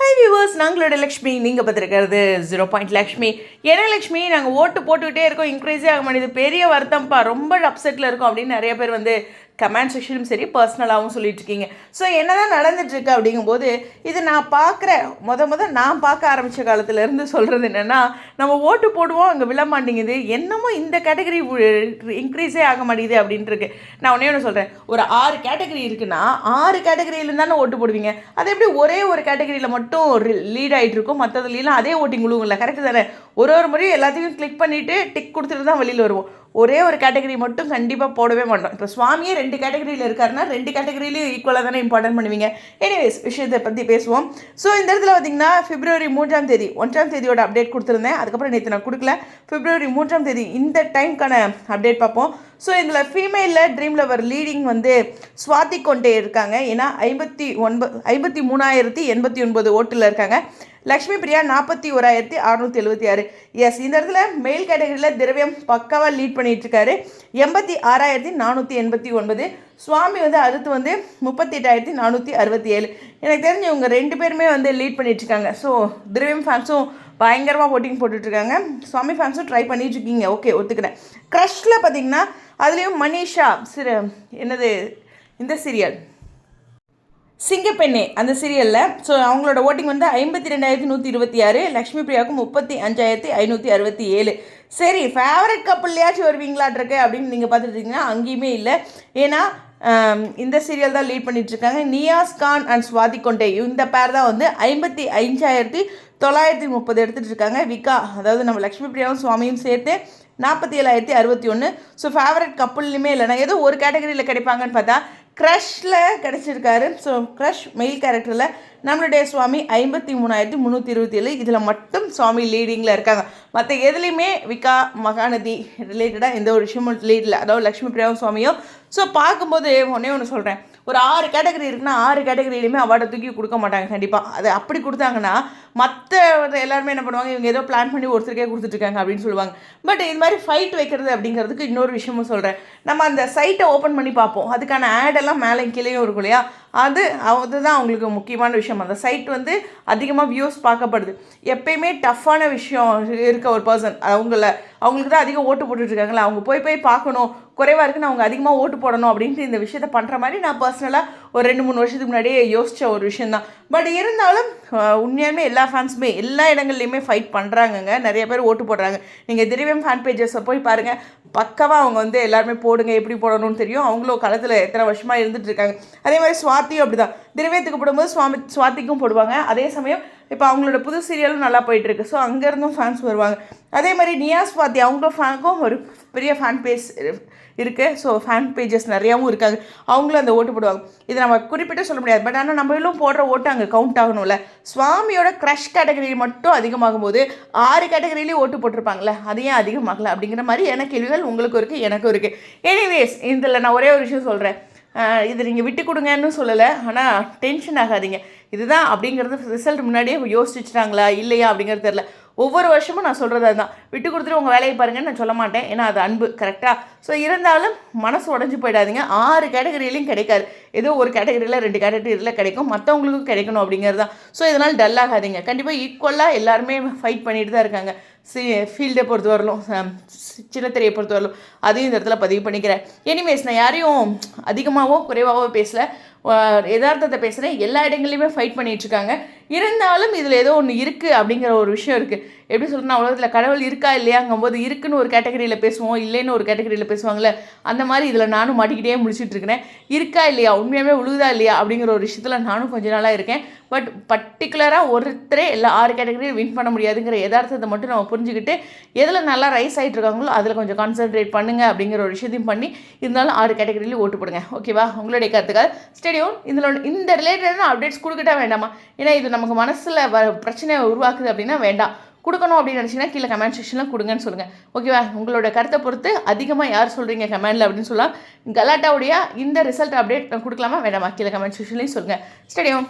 High viewers நாங்களோட Lakshmi. நீங்கள் பார்த்துருக்கிறது zero point Lakshmi. என்ன லக்ஷ்மி? நாங்கள் ஓட்டு போட்டுக்கிட்டே இருக்கோம். இன்க்ரீஸே ஆக மாட்டேது பெரிய வருத்தம்ப்பா. ரொம்ப அப்செட்டில் இருக்கும் அப்படின்னு நிறைய பேர் வந்து கமெண்ட் செக்ஷனும் சரி பர்சனலாகவும் சொல்லிட்டு இருக்கீங்க ஸோ என்னதான் தான் நடந்துட்டுருக்கு அப்படிங்கும்போது இது நான் பார்க்குற முத முத நான் பார்க்க ஆரம்பித்த காலத்துலேருந்து சொல்கிறது என்னென்னா நம்ம ஓட்டு போடுவோம் அங்கே விழ மாட்டேங்குது. என்னமோ இந்த கேட்டகரி இன்க்ரீஸே ஆக மாட்டேங்குது அப்படின்ட்டுருக்கு. நான் ஒன்றே ஒன்று சொல்கிறேன் ஒரு ஆறு கேட்டகரி இருக்குன்னா ஆறு கேட்டகரியிலும் தானே ஓட்டு போடுவீங்க? அது எப்படி ஒரே ஒரு கேட்டகரியில் மட்டும் லீட் ஆகிட்டு இருக்கும் மற்றதுலாம் அதே ஓட்டிங் விழுவுங்கள கரெக்டு தானே? ஒரு ஒரு முறையும் எல்லாத்தையும் கிளிக் பண்ணிவிட்டு டிக் கொடுத்துட்டு தான் வெளியில் வருவோம். ஒரே ஒரு கேட்டகரி மட்டும் கண்டிப்பாக போடவே மாட்டோம். இப்போ சுவாமியே ரெண்டு கேட்டகரியில் இருக்காருன்னா ரெண்டு கேட்டகரியிலையும் ஈக்குவலாக தானே இம்பார்ட்டன்ட் பண்ணுவீங்க. எனிவேஸ் விஷயத்தை பற்றி பேசுவோம். ஸோ இந்த இடத்துல பார்த்தீங்கன்னா பிப்ரவரி மூன்றாம் தேதி ஒன்றாம் தேதியோட அப்டேட் கொடுத்துருந்தேன். அதுக்கப்புறம் நேற்று நான் கொடுக்கல. பிப்ரவரி மூன்றாம் தேதி இந்த டைம்க்கான அப்டேட் பார்ப்போம். ஸோ இதில் ஃபீமேலில் ட்ரீம் லவர் லீடிங் வந்து சுவாதி கொண்டே இருக்காங்க. ஏன்னா ஐம்பத்தி ஒன்பது ஐம்பத்தி மூணாயிரத்தி எண்பத்தி ஒன்பது ஓட்டில் இருக்காங்க. லக்ஷ்மி பிரியா நாற்பத்தி ஓராயிரத்தி அறநூற்றி எழுபத்தி ஆறு. எஸ் இந்த இடத்துல மெயில் கேட்டகரியில் திரவியம் பக்காவாக லீட் பண்ணிகிட்ருக்காரு எண்பத்தி ஆறாயிரத்தி நானூற்றி எண்பத்தி ஒன்பது. சுவாமி வந்து அடுத்து வந்து முப்பத்தி எட்டாயிரத்தி நானூற்றி அறுபத்தி ஏழு. எனக்கு தெரிஞ்சு இவங்க ரெண்டு பேருமே வந்து லீட் பண்ணிகிட்ருக்காங்க இருக்காங்க ஸோ திரவியம் ஃபேன்ஸும் பயங்கரமாக ஓட்டிங் போட்டுட்ருக்காங்க சுவாமி ஃபேன்ஸும் ட்ரை பண்ணிட்டு இருக்கீங்க ஓகே ஒத்துக்கிறேன். க்ரஷில் பார்த்தீங்கன்னா அதுலேயும் மனிஷா சிறு என்னது இந்த சீரியல் சிங்கப்பெண்ணே அந்த சீரியலில் ஸோ அவங்களோட ஓட்டிங் வந்து ஐம்பத்தி ரெண்டாயிரத்தி நூற்றி இருபத்தி ஆறு லக்ஷ்மி பிரியாவுக்கு முப்பத்தி அஞ்சாயிரத்தி ஐநூற்றி அறுபத்தி ஏழு. சரி ஃபேவரட் கப்புள்லையாச்சும் வருவீங்களாட்ருக்கு அப்படின்னு நீங்கள் பார்த்துட்டீங்கன்னா அங்கேயுமே இல்லை. ஏன்னா இந்த சீரியல் தான் லீட் பண்ணிகிட்ருக்காங்க நியாஸ் கான் அண்ட் ஸ்வாதி கொண்டே இந்த பேர் தான் வந்து ஐம்பத்தி அஞ்சாயிரத்தி தொள்ளாயிரத்தி முப்பது எடுத்துகிட்டு இருக்காங்க விகா அதாவது நம்ம லக்ஷ்மி பிரியாவும் சுவாமியும் சேர்த்து நாற்பத்தி ஏழாயிரத்தி அறுபத்தி ஒன்று ஸோ ஃபேவரட் கப்புள்லையுமே இல்லைனா ஏதோ ஒரு கேட்டகரியில் கிடைப்பாங்கன்னு பார்த்தா க்ரஷில் கிடச்சிருக்காரு. ஸோ க்ரஷ் மெயில் கேரக்டரில் நம்மளுடைய சுவாமி ஐம்பத்தி மூணாயிரத்தி முந்நூற்றி இருபத்தி ஏழு இதில் மட்டும் சுவாமி லீடிங்கில் இருக்காங்க. மற்ற எதுலேயுமே விகா மகாநதி ரிலேட்டடாக எந்த ஒரு விஷயமும் லீடில் அதாவது லக்ஷ்மி பிரியாவும் சுவாமியும். ஸோ பார்க்கும்போது ஒன்றே ஒன்று சொல்கிறேன் ஒரு ஆறு கேட்டகரி இருக்குன்னா ஆறு கேட்டகரியிலுமே அவார்டை தூக்கி கொடுக்க மாட்டாங்க கண்டிப்பாக அது அப்படி கொடுத்தாங்கன்னா மற்ற எல்லாருமே என்ன பண்ணுவாங்க இவங்க ஏதோ பிளான் பண்ணி ஒருத்தருக்கே கொடுத்துட்ருக்காங்க அப்படின்னு சொல்லுவாங்க. பட் இது மாதிரி ஃபைட் வைக்கிறது அப்படிங்கிறதுக்கு இன்னொரு விஷயமும் சொல்கிறேன் நம்ம அந்த சைட்டை ஓப்பன் பண்ணி பார்ப்போம். அதுக்கான ஆடெல்லாம் மேலே கீழேயும் இருக்கும் இல்லையா? அது அதுதான் அவங்களுக்கு முக்கியமான விஷயம். அந்த சைட் வந்து அதிகமாக வியூஸ் பார்க்கப்படுது. எப்பயுமே டஃப்பான விஷயம் இருக்க ஒரு பர்சன் அவங்கள அவங்களுக்கு தான் அதிகம் ஓட்டு போட்டுட்ருக்காங்களா அவங்க போய் போய் பார்க்கணும். குறைவாக இருக்குன்னு அவங்க அதிகமாக ஓட்டு போடணும் அப்படின்ட்டு இந்த விஷயத்த பண்ணுற மாதிரி நான் பர்சனலாக ஒரு ரெண்டு மூணு வருஷத்துக்கு முன்னாடியே யோசித்த ஒரு விஷயந்தான் பட் இருந்தாலும் உண்மையாலுமே எல்லா ஃபேன்ஸுமே எல்லா இடங்கள்லையுமே ஃபைட் பண்ணுறாங்கங்க நிறைய பேர் ஓட்டு போடுறாங்க. நீங்கள் திரிவியம் ஃபேன் பேஜஸை போய் பாருங்கள் பக்கவாக அவங்க வந்து எல்லாருமே போடுங்க எப்படி போடணும்னு தெரியும். அவங்களும் களத்தில் எத்தனை வருஷமாக இருந்துட்டு இருக்காங்க. அதே மாதிரி சுவாத்தியும் அப்படி தான் திரவியத்துக்கு போடும்போது சுவாமி சுவாத்திக்கும் போடுவாங்க. அதே சமயம் இப்போ அவங்களோட புது சீரியலும் நல்லா போயிட்டுருக்கு ஸோ அங்கேருந்தும் ஃபேன்ஸ் வருவாங்க. அதே மாதிரி நியா ஸ்வாதி அவங்களோட ஃபேனுக்கும் ஒரு பெரிய ஃபேன் பேஸ் இருக்குது ஸோ ஃபேன் பேஜஸ் நிறையாவும் இருக்காங்க. அவங்களும் அந்த ஓட்டு போடுவாங்க. இதை நம்ம குறிப்பிட்டு சொல்ல முடியாது. பட் ஆனால் நம்மளும் போடுற ஓட்டு அங்கே கவுண்ட் ஆகணும்ல. சுவாமியோட க்ரஷ் கேட்டகரி மட்டும் அதிகமாகும் போது ஆறு கேட்டகரியிலேயே ஓட்டு போட்டிருப்பாங்களே அது ஏன் அதிகமாகல அப்படிங்கிற மாதிரி எனக்கு கேள்விகள் உங்களுக்கும் இருக்குது எனக்கும் இருக்குது எனிவேஸ் இதில் நான் ஒரே ஒரு விஷயம் சொல்கிறேன் இதை இது நீங்கள் விட்டு கொடுங்கன்னு சொல்லலை ஆனால் டென்ஷன் ஆகாதீங்க. இதுதான் அப்படிங்கிறது ரிசல்ட் முன்னாடியே யோசிச்சுட்டாங்களா இல்லையா அப்படிங்கிறது தெரில ஒவ்வொரு வருஷமும் நான் சொல்கிறது அதுதான். விட்டு கொடுத்துட்டு உங்கள் வேலையை பாருங்கன்னு நான் சொல்ல மாட்டேன். ஏன்னா அது அன்பு கரெக்டாக ஸோ இருந்தாலும் மனசு உடஞ்சி போயிடாதீங்க. ஆறு கேட்டகரியிலையும் கிடைக்காது. ஏதோ ஒரு கேட்டகரியில் ரெண்டு கேட்டகரியில் கிடைக்கும். மற்றவங்களுக்கும் கிடைக்கணும் அப்படிங்கிறது தான். ஸோ இதனால் டல் ஆகாதீங்க. கண்டிப்பாக ஈக்குவலாக எல்லாருமே ஃபைட் பண்ணிட்டு தான் இருக்காங்க. சி ஃபீல்டை பொறுத்த சின்னத்திரையை பொறுத்த அதையும் இந்த இடத்துல பதிவு பண்ணிக்கிறேன். எனிவேஸ் நான் யாரையும் அதிகமாகவோ குறைவாகவோ பேசல. யதார்த்தத்தை பேசுகிறேன் எல்லா இடங்கள்லையுமே ஃபைட் பண்ணிகிட்ருக்காங்க இருக்காங்க இருந்தாலும் இதில் ஏதோ ஒன்று இருக்குது அப்படிங்கிற ஒரு விஷயம் இருக்குது எப்படி சொல்கிறேன்னா உலகத்தில் கடவுள் இருக்கா இல்லையாங்கும்போது இருக்குன்னு ஒரு கேட்டகரியில் பேசுவோம் இல்லைன்னு ஒரு கேட்டகரியில் பேசுவாங்கள்ல அந்த மாதிரி இதில் நானும் மாட்டிக்கிட்டே முடிச்சிட்டு இருக்கிறேன். இருக்கா இல்லையா? உண்மையாகவே உழுகுதா இல்லையா? அப்படிங்கிற ஒரு விஷயத்தில் நானும் கொஞ்ச நாளாக இருக்கேன். பட் பர்டிகுலராக ஒருத்தரே எல்லா ஆறு கேட்டகரியும் வின் பண்ண முடியாதுங்கிற யதார்த்தத்தை மட்டும் நம்ம புரிஞ்சுக்கிட்டு எதில் நல்லா ரைஸ் ஆகிட்டு இருக்காங்களோ அதில் கொஞ்சம் கான்சென்ட்ரேட் பண்ணுங்க அப்படிங்கிற ஒரு விஷயத்தையும் பண்ணி இருந்தாலும் ஆறு கேட்டகரியிலையும் ஓட்டு போடுங்க. ஓகேவா உங்களுடைய கருத்துக்கள். ஸ்டேடியம் இதில் இந்த ரிலேட்டடான அப்டேட்ஸ் கொடுக்கட்டா வேண்டாமா? ஏன்னா இது நமக்கு மனசில் வ பிரச்சனையை உருவாக்குது அப்படின்னா வேண்டாம். கொடுக்கணும் அப்படின்னு நினச்சிங்கன்னா கீழே கமெண்ட் செக்ஷனில் கொடுங்கன்னு சொல்லுங்கள் ஓகேவா உங்களோட கருத்தை பொறுத்து அதிகமாக யார் சொல்கிறீங்க கமெண்டில் அப்படின்னு சொல்லலாம். கலாட்டாவுடைய இந்த ரிசல்ட் அப்டேட் கொடுக்கலாமா? வேண்டாமா? கீழே கமெண்ட் செக்ஷன்லேயும் சொல்லுங்கள் ஸ்டேடியம்